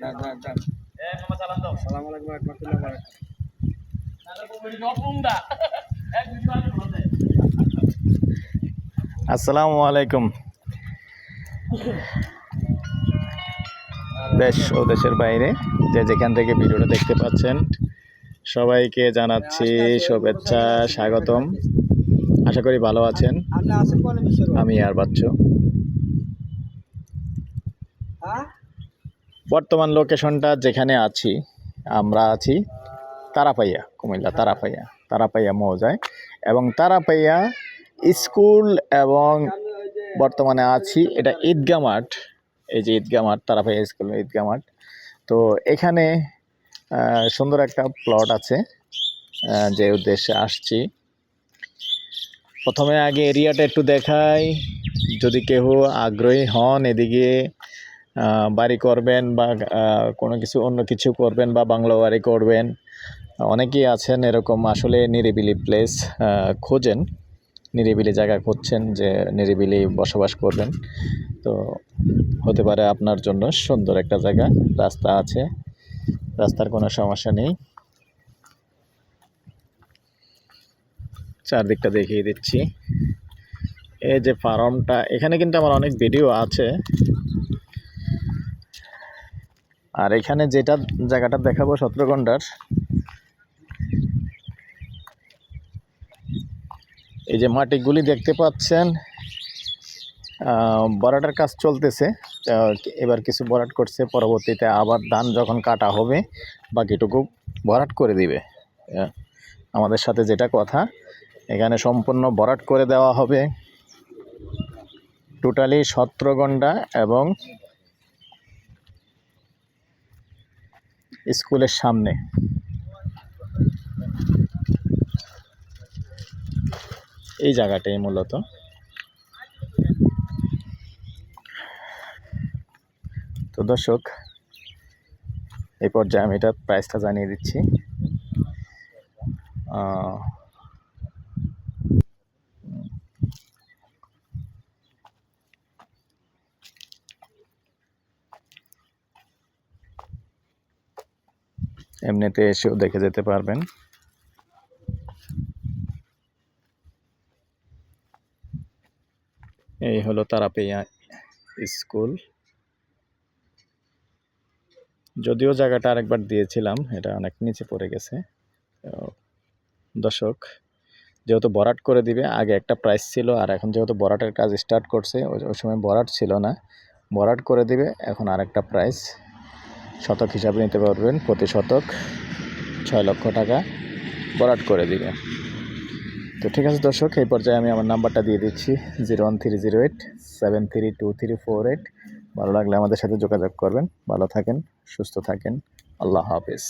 চালান দাও আসসালামু আলাইকুম রহমতুল্লাহ আসসালামু দেশ ও দেশের বাইরে যে যেখান থেকে ভিডিওটা দেখতে পাচ্ছেন সবাইকে জানাচ্ছি শুভেচ্ছা স্বাগতম। আশা করি ভালো আছেন? আমি আর বাচ্চু হ্যাঁ? বর্তমান লোকেশনটা যেখানে আছি, আমরা আছি তারাপাইয়া, কুমিল্লা তারাপাইয়া তারাপাইয়া মৌজায়। এবং তারাপাইয়া স্কুল এবং বর্তমানে আছি, এটা ঈদগাহ মাঠ, এই যে ঈদগাহ মাঠ, তারাপাইয়া স্কুল ঈদগাহ মাঠ। তো এখানে সুন্দর একটা প্লট আছে যে উদ্দেশ্যে আসছি। প্রথমে আগে এরিয়াটা একটু দেখাই। যদি কেউ আগ্রহী হন এদিকে বাড়ি করবেন বা কোনো কিছু, অন্য কিছু করবেন বা বাংলা বাড়ি করবেন। অনেকেই আছেন এরকম আসলে নিরিবিলি প্লেস খোঁজেন, নিরিবিলি জায়গা খুঁজছেন যে নিরিবিলি বসবাস করবেন। তো হতে পারে আপনার জন্য সুন্দর একটা জায়গা, রাস্তা আছে, রাস্তার কোনো সমস্যা নেই। চারদিকটা দেখিয়ে দিচ্ছি। এই যে ফার্মটা এখানে কিন্তু আমার অনেক ভিডিও আছে। আর এখানে যেটা জায়গাটা দেখাবো সতেরোগন্ডার এই যে মাটিগুলি দেখতে পাচ্ছেন বরাটার কাজ চলতেছে এবার কিছু বরাট করছে, পরবর্তীতে আবার ধান যখন কাটা হবে, বাকিটুকু ভরাট করে দিবে। আমাদের সাথে যেটা কথা, এখানে সম্পূর্ণ ভরাট করে দেওয়া হবে। টোটালি সতেরো এবং স্কুলের সামনে। এই জায়গাটাই মূলত। তো দর্শক এই পর্যায়ে আমি এটার প্রাইসটা জানিয়ে দিচ্ছি। এমনিতে এসেও দেখে যেতে পারবেন। এই হলো তারাপিয়া স্কুল। যদিও জায়গাটা আরেকবার দিয়েছিলাম, এটা অনেক নিচে পড়ে গেছে। দর্শক, যেহেতু বরাট করে দিবে, আগে একটা প্রাইস ছিল, আর এখন যেহেতু বরাটের কাজ স্টার্ট করছে, ওই সময় বরাট ছিল না। বরাট করে দিবে, এখন আরেকটা প্রাইস শতক হিসাবে নিতে পারবেন প্রতি শতক ছয় লক্ষ টাকা বরাট করে দিবে। তো ঠিক আছে দর্শক, এই পর্যায়ে আমি আমার নাম্বারটা দিয়ে দিচ্ছি, zero one three zero eight seven three two three four eight. ভালো লাগলে আমাদের সাথে যোগাযোগ করবেন। ভালো থাকেন, সুস্থ থাকেন। আল্লাহ হাফেজ।